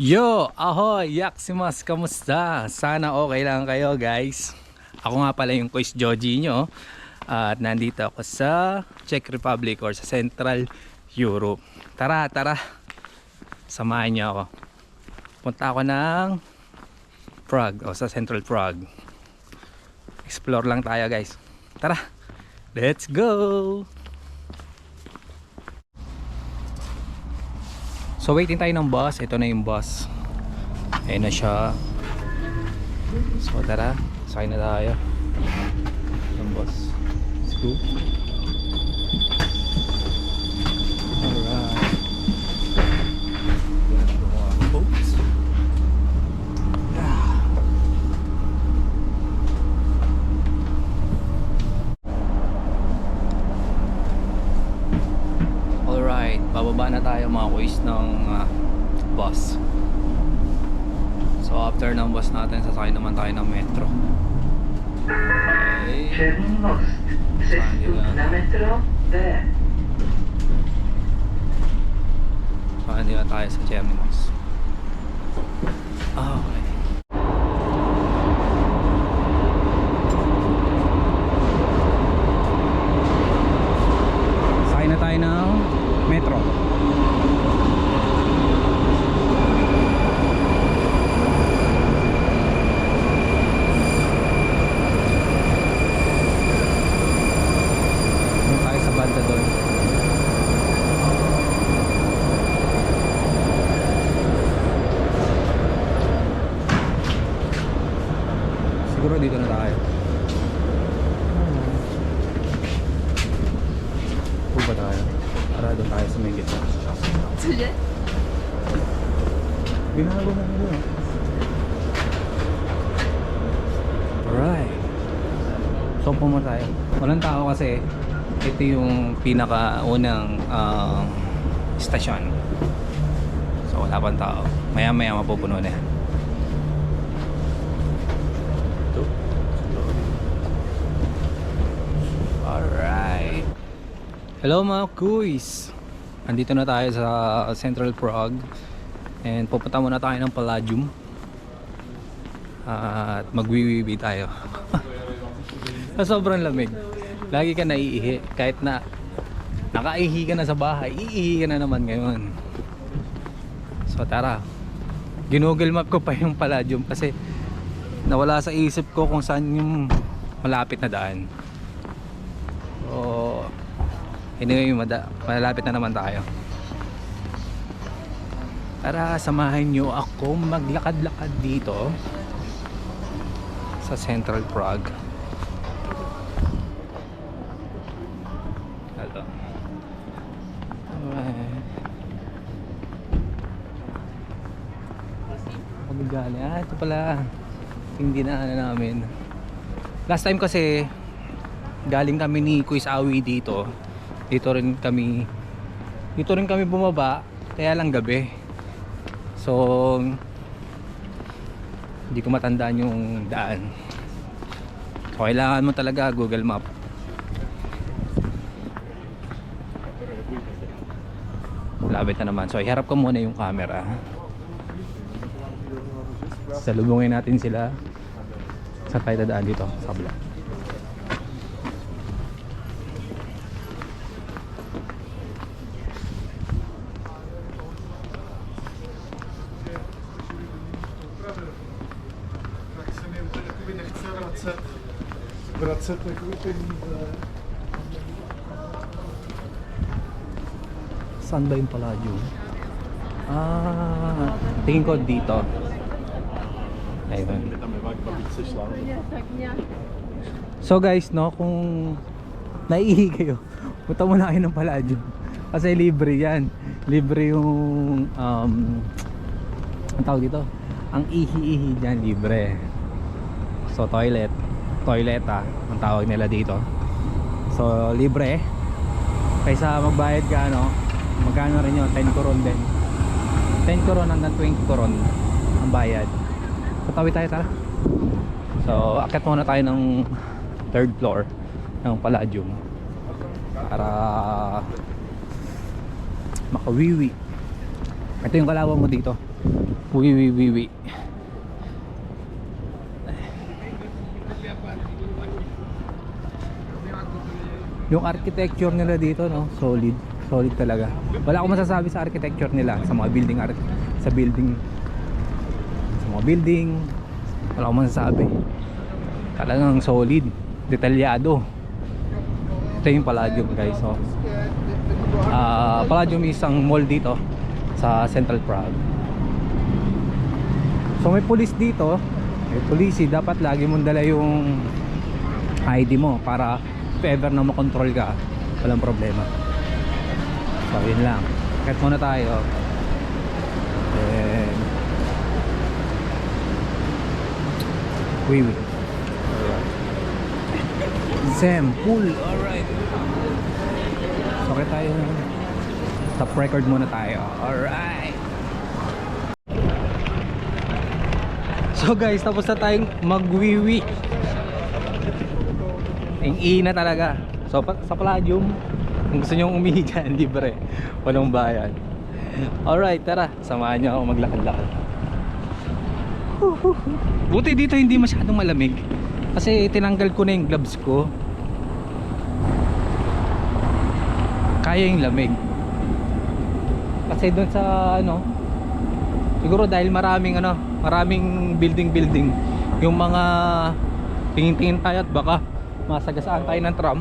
Yo! Ahoy! Yaksimas! Kamusta? Sana okay lang kayo guys. Ako nga pala yung Quiz Joji nyo. At nandito ako sa Czech Republic or sa Central Europe. Tara, tara! Samahan niyo ako. Punta ako ng Prague o sa Central Prague. Explore lang tayo guys. Tara! Let's go! So waiting tayo ng bus. Ito na yung bus. Ayan na siya. So tara, sakay na tayo. Yung bus. Let's go. Alright. Oops. Yeah. Alright, bababa na kuis ng ah, bus. So after ng bus natin, sasakay naman tayo ng metro. Okay. Metro B. Saan nila tayo sa Terminus. Ah, okay. Sakay na tayo ng metro. Doon tayo sa banda doon. Siguro dito na tayo. Puro ba tayo? Para doon tayo sa may gitna. 直接 Binago na nila. Alright. So pumunta tayo. Walang tao kasi ito yung pinakaunang um, stasyon. So wala pang tao. Maya maya mapupuno na yan. Ito. Alright. Hello mga kuys! Andito na tayo sa Central Prague. And pupunta muna tayo ng Palladium. At magwiwiwi tayo. Sobrang lamig. Lagi ka naiihi. Kahit na nakaihi ka na sa bahay iihi ka na naman ngayon. So tara. Ginugol map ko pa yung Palladium kasi nawala sa isip ko kung saan yung malapit na daan. So anyway mada, malapit na naman tayo Tara, samahan nyo ako maglakad-lakad dito sa Central Prague. Alright. Magagali. Ah, ito pala. Hindi na ano namin. Last time kasi galing kami ni Quiz Awi dito. Dito rin kami dito rin kami bumaba kaya lang gabi. So hindi ko matandaan yung daan. So kailangan mo talaga Google Map. Labit na naman. So iharap ko muna yung camera. Salubungin natin sila sa tayo dadaan dito sa kabila. Vracet jakoby peníze. Saan ba yung Palladium? Ah, tingin ko dito. Ayun. So guys, no, kung naiihi kayo, punta muna kayo ng Palladium. Kasi libre yan. Libre yung, um, ang tawag dito? Ang ihi-ihi dyan, libre. So, toilet. Toilet ah, ang tawag nila dito. So, libre. Kaysa magbayad ka, ano, magkano rin yun? 10 koron din. 10 koron hanggang 20 koron ang bayad. So, tawid tayo, tara. So, akit muna tayo ng third floor ng Palladium para makawiwi. Ito yung kalawan mo dito. Wi wi wi wi. Yung architecture nila dito no, solid, solid talaga. Wala akong masasabi sa architecture nila sa mga building art sa building sa mga building. Wala akong masasabi. Talagang solid, detalyado. Ito yung Palladium guys, oh. Ah, Palladium is isang mall dito sa Central Prague. So may police dito, may police, dapat lagi mong dala yung ID mo para ever na makontrol ka, walang problema. So yun lang. Kahit muna tayo. Then, Wiwi. Zem, pool, alright. So kaya tayo Stop record muna tayo. Alright. So guys, tapos na tayong magwiwi. Ang ina talaga. So sa Palladium, kung gusto nyo umihi dyan, libre. Walang bayan. Alright, tara. Samahan nyo ako maglakad-lakad. Buti dito hindi masyadong malamig. Kasi tinanggal ko na yung gloves ko. Kaya yung lamig. Kasi doon sa ano, siguro dahil maraming ano, maraming building-building, yung mga tingin-tingin tayo at baka masagasaan tayo ng tram.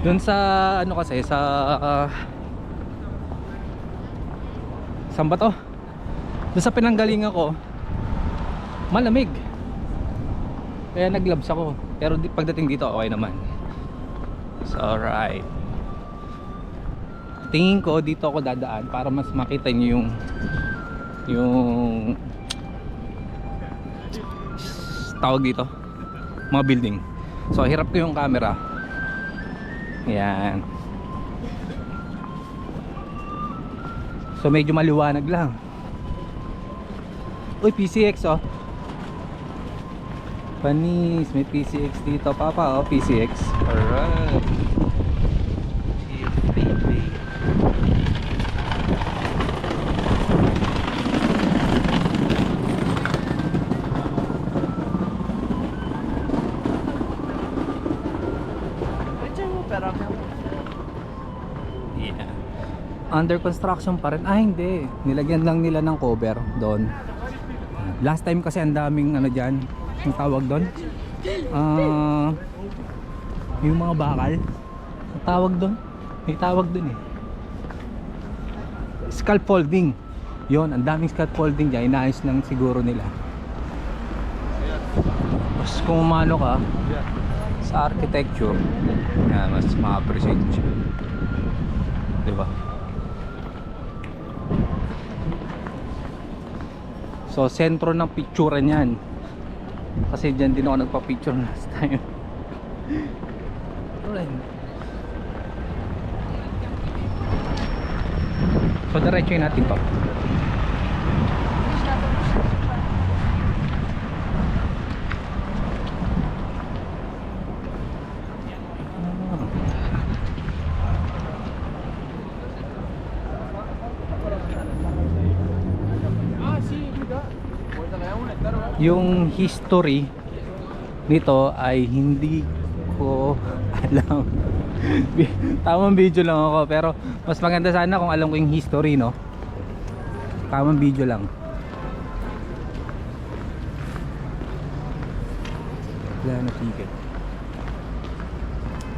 Doon sa ano kasi sa uh, saan ba to? Doon sa pinanggalingan ko, malamig. Kaya nagloves ako. Pero di, pagdating dito okay naman. So alright. Tingin ko dito ako dadaan para mas makita niyo yung yung tawag dito mga building. So hirap ko yung camera. Yan. So medyo maliwanag lang. Uy, PCX oh. Panis, may PCX dito, papa oh, PCX. Alright. Under construction pa rin. Ah, hindi. Nilagyan lang nila ng cover doon. Last time kasi ang daming ano diyan, yung tawag doon. Ah, yung mga bakal. Ang tawag doon. May tawag doon eh. Scaffolding. Yon, ang daming scaffolding diyan, inaayos lang siguro nila. Mas kung umano ka sa architecture, yan, mas ma-appreciate siya. Di So, sentro ng picture niyan. Kasi dyan din ako nagpa-picture last time. Alright. So, diretsuin natin to. Yung history nito ay hindi ko alam. Tamang video lang ako pero mas maganda sana kung alam ko yung history no? Tamang video lang. Wala na ticket.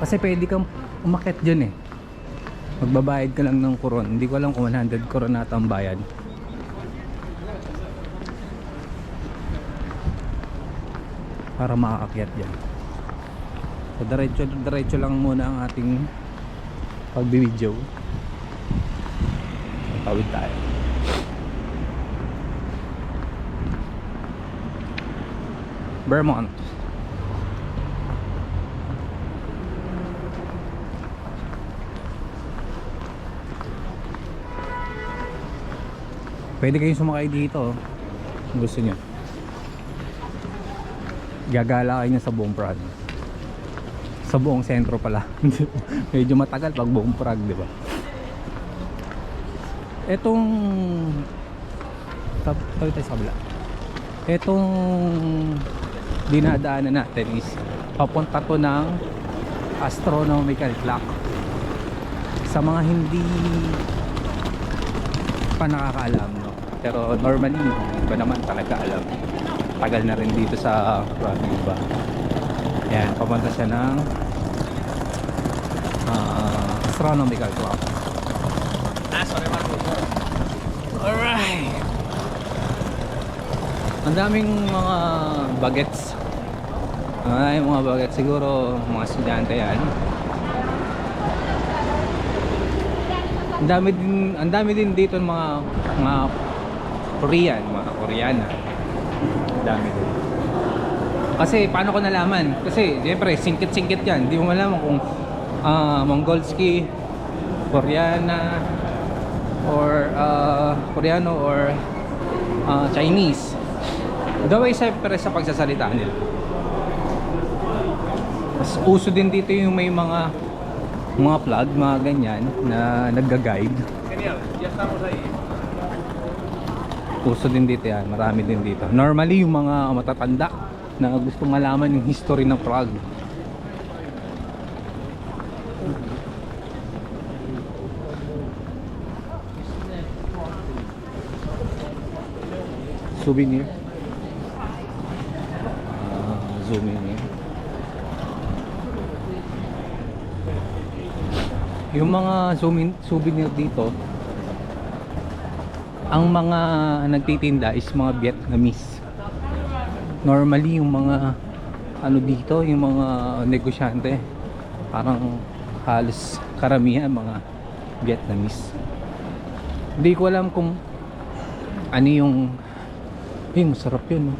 Kasi pwede kang umakit dyan eh. Magbabayad ka lang ng koron. Hindi ko alam kung 100 koron na ang bayad para makaakyat dyan so diretso diretso lang muna ang ating pagbibideo tawid tayo. Vermont. Pwede kayong sumakay dito oh, gusto nyo gagala kayo sa buong Prague sa buong sentro pala medyo matagal pag buong Prague di ba etong Tabi tayo sa kabila. Itong dinadaanan natin is papunta to ng astronomical clock. Sa mga hindi pa nakakaalam, no? Pero normally, iba naman talaga alam. Tagal na rin dito sa Prague ba. Yan, papunta siya ng ah, astronomical clock. Alright! Ang daming mga bagets. Ay, mga bagets siguro mga estudyante yan. Ang dami din, ang dami din dito ng mga mga Korean, mga Koreana. Dami din. Kasi paano ko nalaman? Kasi siyempre singkit-singkit yan. Hindi mo malaman kung ah, Mongolski, Koreana, or ah, Koreano or ah, Chinese. Gaway siyempre sa pagsasalita nila. Mas uso din dito yung may mga mga vlog, mga ganyan na nagga-guide. Uso din dito yan, marami din dito. Normally yung mga matatanda na gusto malaman yung history ng Prague. Souvenir. Ah, zoom in here. Yung mga souvenir dito, ang mga nagtitinda is mga Vietnamese. Normally yung mga ano dito, yung mga negosyante, parang halos karamihan mga Vietnamese. Hindi ko alam kung ano yung eh, masarap yun.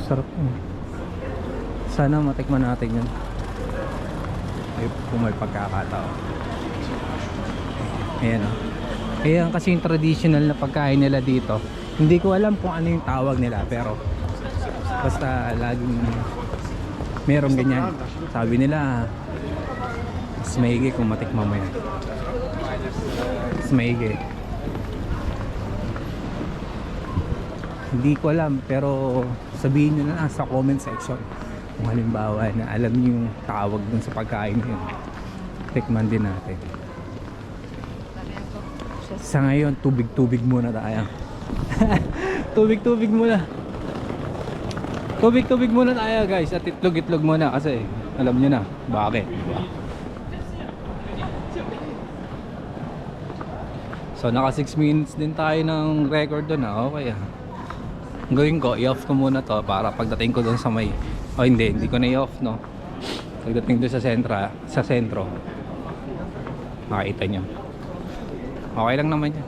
Masarap yun. Sana matikman natin yun. Ay, kung may pagkakataon. Ayan o. Ayan kasi yung traditional na pagkain nila dito. Hindi ko alam kung ano yung tawag nila pero basta laging meron ganyan. Sabi nila mas maigi kung matikman mo yan. Mas maigi. Hindi ko alam pero sabihin nyo na lang sa comment section kung halimbawa na alam niyo yung tawag dun sa pagkain na yun. Tikman din natin. Sa ngayon, tubig-tubig muna tayo. tubig-tubig muna. Tubig-tubig muna tayo guys at itlog-itlog muna kasi alam nyo na bakit. Diba? So naka 6 minutes din tayo ng record doon ah. Okay ah. Gawin ko, i-off ko muna to para pagdating ko doon sa may Oh hindi, hindi ko na i-off no. Pagdating doon sa sentra, sa sentro. Makita nyo. Okay lang naman yan.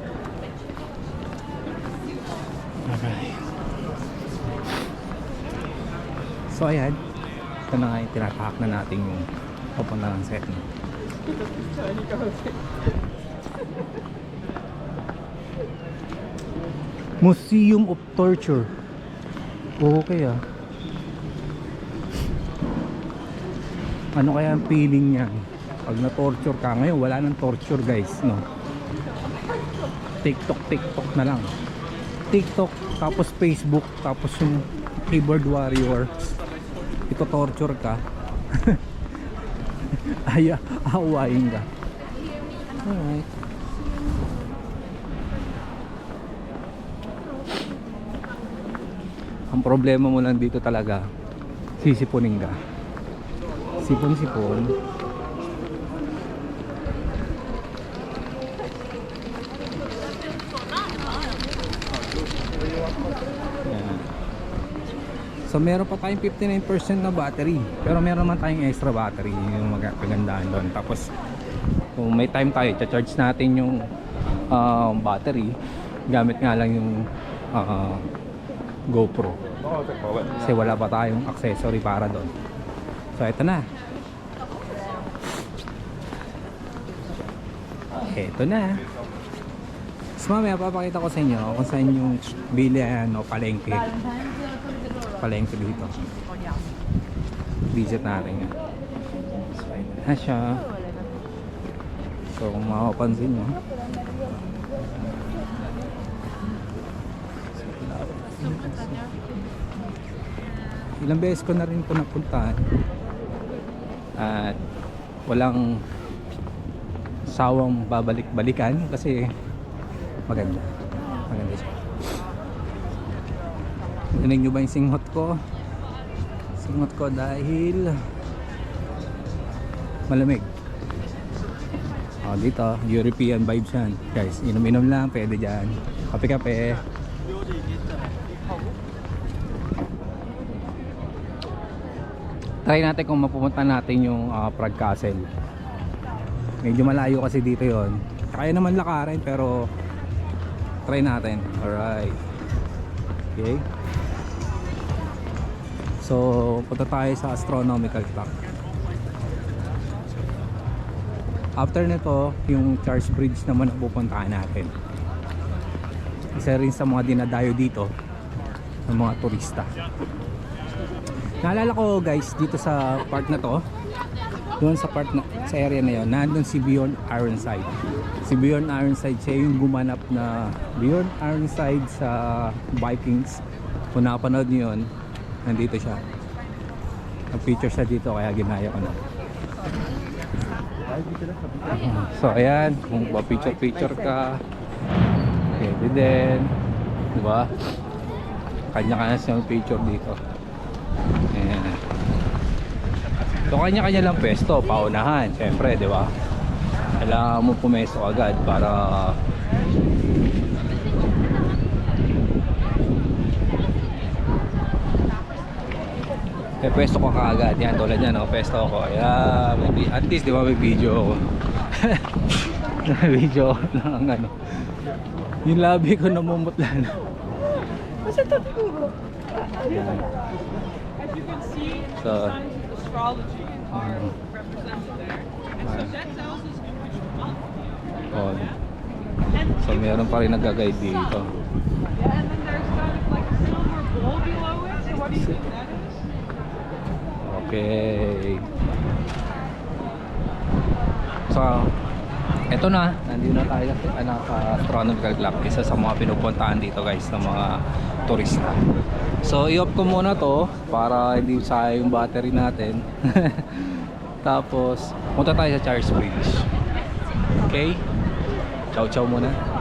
Okay. So ayan. Ito na nga yung tinatahak na natin yung papunta ng set. Museum of Torture. Okay ah. Ano kaya ang feeling niya? Pag na-torture ka ngayon, wala nang torture guys, no? TikTok, TikTok na lang. TikTok, tapos Facebook, tapos yung keyboard warrior. Ito torture ka. Ay, awayin ka. Alright. Ang problema mo lang dito talaga, sisipunin ka. Sipon-sipon. Yan. So meron pa tayong 59% na battery. Pero meron man tayong extra battery. Yung mag- kagandahan doon. Tapos kung may time tayo Charge natin yung um, battery. Gamit nga lang yung uh, GoPro. Kasi wala pa tayong accessory para doon. So ito na. Ito na. So mamaya papakita ko sa inyo kung saan yung bilihan o palengke palengke dito. Visit natin. So, ayun na siya. So, kung makapansin nyo. Ilang beses ko na rin po napuntahan. At walang sawang babalik-balikan kasi maganda. Narinig nyo ba yung singhot ko? Singhot ko dahil malamig. Oh, dito, European vibes yan. Guys, inom-inom lang, pwede dyan. Kape-kape. Try natin kung mapupunta natin yung ah, Prague Castle. Medyo malayo kasi dito yon. Kaya naman lakarin pero try natin. Alright. Okay. So, punta tayo sa astronomical clock. After nito, yung Charles Bridge naman ang pupuntahan natin. Isa rin sa mga dinadayo dito ng mga turista. Naalala ko guys, dito sa park na to, doon sa park na, sa area na yon, nandun si Bjorn Ironside. Si Bjorn Ironside, siya yung gumanap na Bjorn Ironside sa Vikings. Kung napanood niyo yun, nandito siya. Nag-picture siya dito kaya ginaya ko na. So ayan, kung pa-picture-picture ka, pwede din. Di ba? Kanya-kanya siyang picture dito. Ayan. So kanya-kanya lang pwesto, paunahan, syempre, di ba? Kailangan mo pumesto agad para Eh, pwesto ko kaagad. Yan, tulad yan, no? pwesto ko. Yeah, may, at least, di ba, may video ako. may video ako lang ang ano. Yung labi ko namumutla na. Yan. As you can see, So, astrology are Mhm. represented there. And so that tells us in which month. oh. So meron pa rin nag-guide dito. yeah, and then there's kind of like a silver bowl below it. So what do you think that is? Okay. So, eto na. Nandito na tayo sa anak astronomical clock. Isa sa mga pinupuntahan dito guys ng mga turista. So, i-off ko muna to para hindi sayang yung battery natin. Tapos, punta tayo sa Charles Bridge. Okay? Ciao ciao muna.